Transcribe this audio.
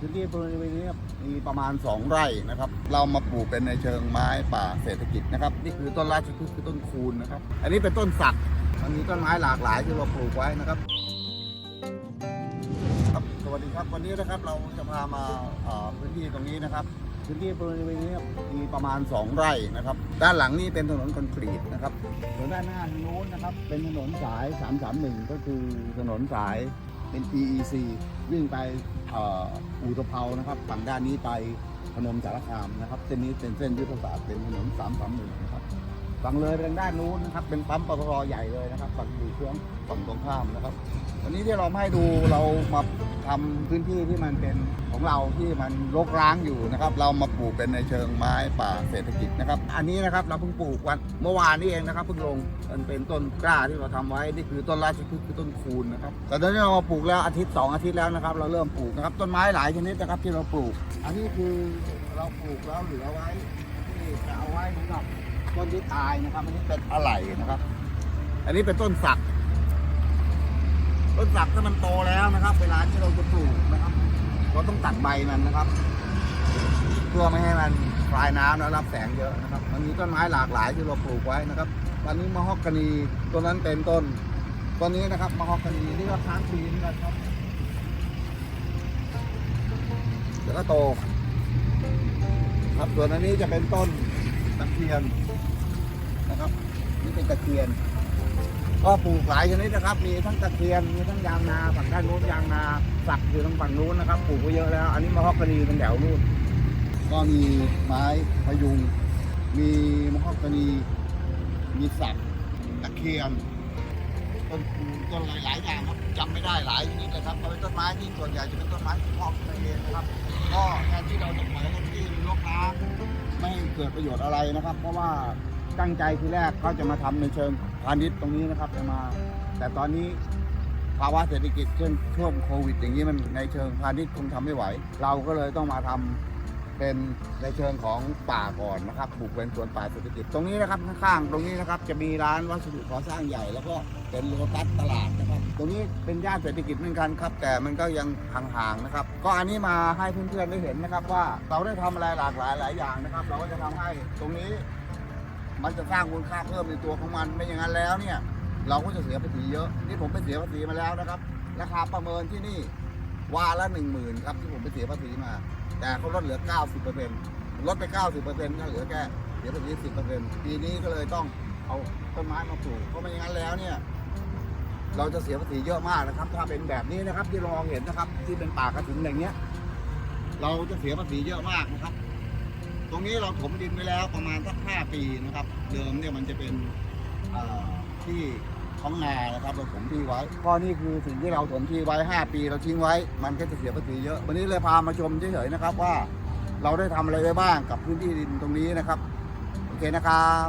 พื้นที่บริเวณนี้มีประมาณ 2 ไร่นะครับ เรามาปลูกเป็นในเชิงไม้ป่าเศรษฐกิจนะครับ นี่คือต้นราชพฤกษ์คือต้นคูนนะครับ อันนี้เป็นต้นสักมันมีต้นไม้หลากหลายที่เราปลูกไว้นะครับครับสวัสดีครับวันนี้นะครับเราจะพามาพื้นที่ตรงนี้นะครับ พื้นที่บริเวณนี้มีประมาณ 2 ไร่นะครับ ด้านหลังนี่เป็นถนนคอนกรีตนะครับส่วนด้านหน้าทางโน้นนะครับ เป็นถนนสาย 331 ก็คือถนนสาย เป็น EEC วิ่งไปอ่ออู่ตะเภานะครับฝั่งด้านนี้ไปพนมสารคามนะครับ เส้นนี้เป็นเส้นยุทธศาสตร์เป็นถนน331นะครับ ฝั่งเลยไปทางด้านนู้นนะครับ เป็นปั๊มปตทใหญ่เลยนะครับฝั่งอยู่ช่วงฝั่งตรงข้ามนะครับ วันนี้ที่เราให้ดูเรามาทำพื้นที่ที่มันเป็นของเราที่มันรกร้างอยู่นะครับ เรามาปลูกเป็นในเชิงไม้ป่าเศรษฐกิจนะครับ อันนี้นะครับเราเพิ่งปลูกวันเมื่อวานนี้เองนะครับเพิ่งลงมันเป็นต้นกล้าที่เราทำไว้นี่คือต้นราชพฤกษ์คือต้นคูนนะครับแต่ตอนนี้เรามาปลูกแล้วอาทิตย์สองอาทิตย์แล้วนะครับ เราเริ่มปลูกนะครับต้นไม้หลายชนิดนะครับที่เราปลูก อันนี้คือเราปลูกแล้วเหลือไว้ที่จะเอาไว้สำหรับ ต้นที่ตายนะครับ อันนี้เป็นอะไหล่นะครับ อันนี้เป็นต้นสัก ต้นสักถ้ามันโตแล้วนะครับ เวลาที่เราจะปลูกนะครับ เราต้องตัดใบมันนะครับ เพื่อไม่ให้มันคลายน้ำแล้วรับแสงเยอะนะครับ มันมีต้นไม้หลากหลายที่เราปลูกไว้นะครับ ตอนนี้มะฮอกกานีต้นนั้นเป็นต้นต้นนี้นะครับมะฮอกกานีนี่ก็ค้างปีนี่นะครับเดี๋ยวก็โต ครับส่วนอันนี้จะเป็นต้น ตะเคียนนะครับนี่เป็นตะเคียน ก็ปลูกหลายชนิดนะครับ มีทั้งตะเคียนมีทั้งยางนาฝั่งด้านนู้นยางนาสักอยู่ทางฝั่งนู้นนะครับปลูกไว้เยอะแล้ว อันนี้มะฮอกกานีเป็นแถวนู้นก็มีไม้พยุง มีมะฮอกกานีมีสักตะเคียน ต้นต้นหลายๆอย่างครับจำไม่ได้หลายชนิดเลยครับเป็นต้นไม้ที่ส่วนใหญ่จะเป็นต้นไม้ที่พาะขึ้นเองนะครับ ก็แทนที่เราจะปล่อยให้ที่มันรกร้างไม่เกิดประโยชน์อะไรนะครับ เพราะว่าตั้งใจทีแรกก็จะมาทำในเชิงพาณิชย์ตรงนี้นะครับจะมา แต่ตอนนี้ภาวะเศรษฐกิจเช่นช่วงโควิด อย่างนี้มันในเชิงพาณิชย์คงทำไม่ไหว เราก็เลยต้องมาทำ เป็นในเชิงของป่าก่อนนะครับปลูกเป็นสวนป่าเศรษฐกิจตรงนี้นะครับข้างๆตรงนี้นะครับจะมีร้านวัสดุก่อสร้างใหญ่ แล้วก็เป็นโลตัสตลาดนะครับตรงนี้เป็นย่านเศรษฐกิจเหมือนกันครับ แต่มันก็ยังห่างๆนะครับ ก็อันนี้มาให้เพื่อนๆได้เห็นนะครับ ว่าเราได้ทำอะไรหลากหลายหลายอย่างนะครับ เราก็จะทำให้ตรงนี้ มันจะสร้างมูลค่าเพิ่มในตัวของมันไม่อย่างนั้นแล้วเนี่ย เราก็จะเสียภาษีเยอะนี่ผมไปเสียภาษีมาแล้วนะครับราคาประเมินที่นี่ วาละหนึ่งหมื่นครับที่ผมไปเสียภาษีมา แต่เขาลดเหลือ 90เปอร์เซ็นต์ลดไป 90เปอร์เซ็นต์ก็เหลือแค่เสียภาษี10เปอร์เซ็นต์ปีนี้ก็เลยต้องเอาต้นไม้มาปลูกเพราะไม่อย่างนั้นแล้วเนี่ย เราจะเสียภาษีเยอะมากนะครับ ถ้าเป็นแบบนี้นะครับที่เรามองเห็นนะครับ ที่เป็นป่ากระถินอย่างเงี้ย เราจะเสียภาษีเยอะมากนะครับ ตรงนี้เราถมดินไว้แล้วประมาณสักห้าปีนะครับ เดิมเนี่ยมันจะเป็นที่ ท้องนานะครับเราถมที่ไว้ก็นี่คือสิ่งที่เราถมที่ไว้ 5 ปีเราทิ้งไว้ มันก็จะเสียภาษีเยอะ วันนี้เลยพามาชมเฉยๆนะครับว่าเราได้ทำอะไรไว้บ้างกับพื้นที่ดินตรงนี้นะครับ โอเคนะครับ